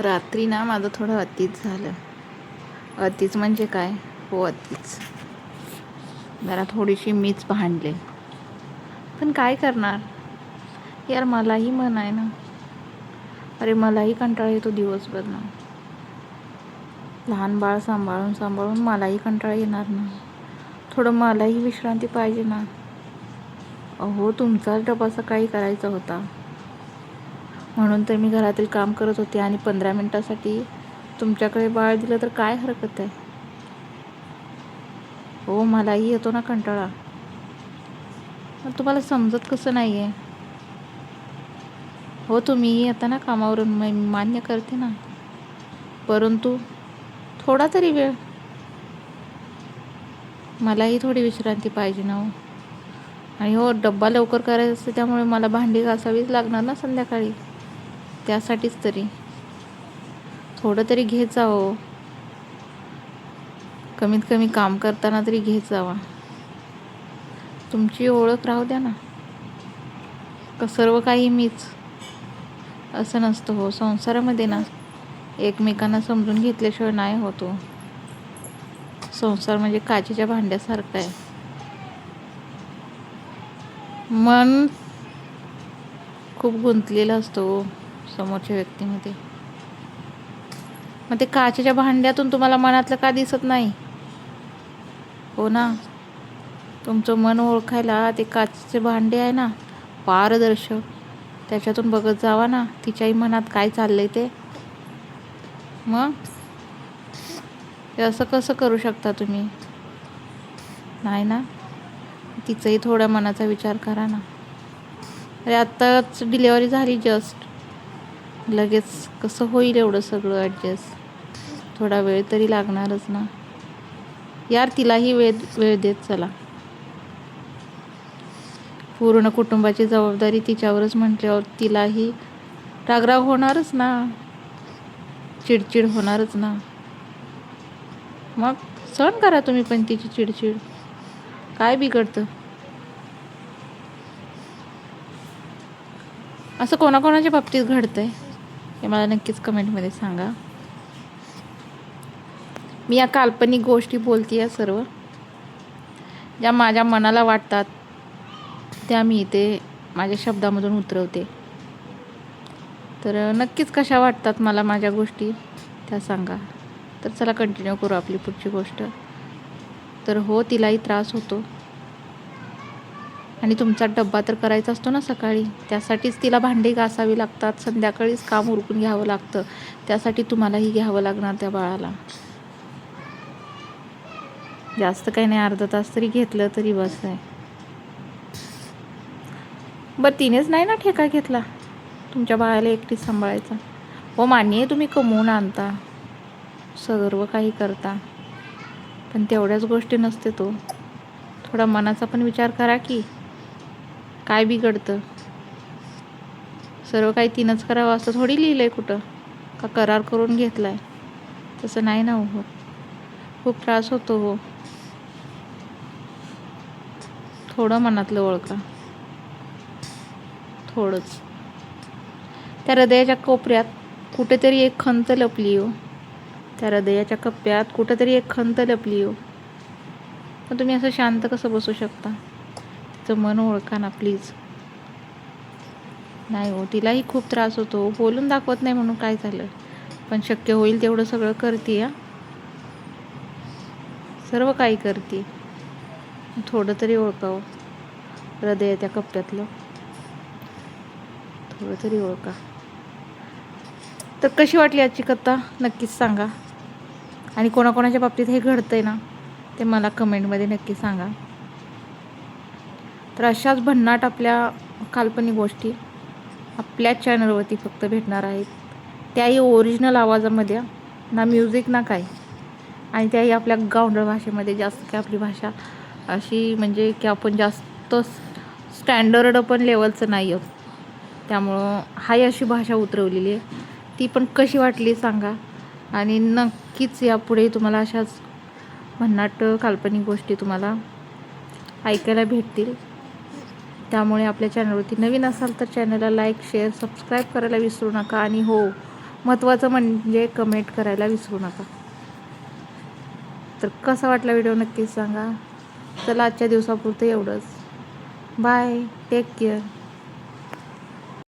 रात्री ना माझं थोडं अतीच झालं. अतिच म्हणजे काय? हो अतीच. जरा थोडीशी मीच भांडले. पण काय करणार? यार मलाही मन आहे ना. अरे मलाही कंटाळा येतो दिवसभर ना. लहान बाळ सांभाळून सांभाळून मलाही कंटाळा येणार ना. थोडं मलाही विश्रांती पाहिजे ना. अहो तुमचाच डबा सकाळी करायचा होता. म्हणून तर मी घरातील काम करत होते आणि पंधरा मिनटासाठी तुमच्याकडे बाळ दिलं तर काय हरकत आहे? हो मलाही येतो ना कंटाळा. तुम्हाला समजत कसं नाही आहे हो तुम्हीही येता ना कामावरून मी मान्य करते ना. परंतु थोडा तरी वेळ. मलाही थोडी विश्रांती पाहिजे ना हो. आणि हो डब्बा लवकर करायचा असते त्यामुळे मला भांडी घासावीच लागणार ना संध्याकाळी. त्यासाठीच तरी. थोडं तरी घेत जावं हो. कमीत कमी काम करताना तरी घेत जावा. तुमची ओळख राहू द्या ना. का सर्व काही मीच. असं नसतं हो. संसारामध्ये ना एकमेकांना समजून घेतल्याशिवाय नाही होतो हो. संसार म्हणजे काचेच्या भांड्यासारखं आहे. मन खूप गुंतलेलं असतो हो. समोरच्या व्यक्तीमध्ये. मग ते काचेच्या भांड्यातून तुम्हाला मनातलं का दिसत नाही? हो ना. तुमचं मन ओळखायला ते काचेचे भांडे आहे ना पारदर्शक. त्याच्यातून बघत जावा ना तिच्याही मनात काय चाललंय ते. मग? असं कसं करू शकता तुम्ही? नाही ना? तिचंही थोड्या मनाचा विचार करा ना. अरे आत्ताच डिलेवरी झाली जस्ट. लगेच कसं होईल एवढं सगळं ॲडजस्ट थोडा वेळ तरी लागणारच ना. यार तिलाही वेळ वेळ देत चला. पूर्ण कुटुंबाची जबाबदारी तिच्यावरच म्हटल्यावर तिलाही रागराग होणारच ना. चिडचिड होणारच ना. मग सहन करा तुम्ही पण तिची चिडचिड. काय बिघडतं? असं कोणाकोणाच्या बाबतीत घडतंय? हे मला नक्कीच कमेंटमध्ये सांगा. मी या काल्पनिक गोष्टी बोलते या सर्व. ज्या माझ्या मनाला वाटतात त्या मी इथे माझ्या शब्दामधून उतरवते. तर नक्कीच कशा वाटतात मला माझ्या गोष्टी त्या सांगा. तर चला कंटिन्यू करू आपली पुढची गोष्ट. तर हो तिलाही त्रास होतो. आणि तुमचा डब्बा तर करायचा असतो ना सकाळी. त्यासाठीच तिला भांडी घासावी लागतात. संध्याकाळीच काम उरकून घ्यावं लागतं. त्यासाठी तुम्हालाही घ्यावं लागणार त्या बाळाला. जास्त काही नाही अर्धा तास तरी घेतलं तरी बस आहे. बरं तिनेच नाही ना ठेका घेतला? तुमच्या बाळाला एकटीच सांभाळायचा. हो मान्य आहे तुम्ही कमवून आणता. सर्व काही करता. पण तेवढ्याच गोष्टी नसते तो. थोडा मनाचा पण विचार करा की. काय बिघडतं? सर्व काही तिनंच करावं असं थोडी लिहिलं आहे कुठं? का करार करून घेतला आहे तसं नाही ना हो. खूप त्रास होतो हो. थोडं मनातलं ओळखा. थोडंच. त्या हृदयाच्या कोपऱ्यात कुठेतरी एक खंत लपली हो. त्या हृदयाच्या कप्प्यात कुठेतरी एक खंत लपली हो. पण तुम्ही असं शांत कसं बसू शकता? तिचं मन ओळखा ना प्लीज नाही हो तिलाही खूप त्रास होतो. बोलून दाखवत नाही म्हणून काय झालं? पण शक्य होईल तेवढं सगळं करते या सर्व काही करते. थोडं तरी ओळखावं. हृदय त्या कप्प्यातलं. थोडं तरी ओळखा. तर कशी वाटली आजची कथा? नक्कीच सांगा. आणि कोणाकोणाच्या बाबतीत हे घडतंय ना ते मला कमेंटमध्ये नक्की सांगा. तर अशाच भन्नाट आपल्या काल्पनिक गोष्टी आपल्या चॅनलवरती फक्त भेटणार आहेत. त्याही ओरिजिनल आवाजामध्ये ना म्युझिक ना काय आणि त्याही आपल्या गावंडळ भाषेमध्ये जास्त काय आपली भाषा अशी म्हणजे की आपण जास्त स्टँडर्ड पण लेवलचं नाही आहोत त्यामुळं हाय अशी भाषा उतरवलेली आहे. ती पण कशी वाटली सांगा. आणि नक्कीच यापुढे तुम्हाला अशाच भन्नाट काल्पनिक गोष्टी तुम्हाला ऐकायला भेटतील. त्यामुळे आपल्या चॅनलवरती नवीन असाल तर चॅनलला लाईक शेअर सबस्क्राईब करायला विसरू नका आणि हो महत्त्वाचं म्हणजे कमेंट करायला विसरू नका. तर कसा वाटला व्हिडिओ नक्कीच सांगा. चला आजच्या दिवसापुरतं एवढंच. Bye take care.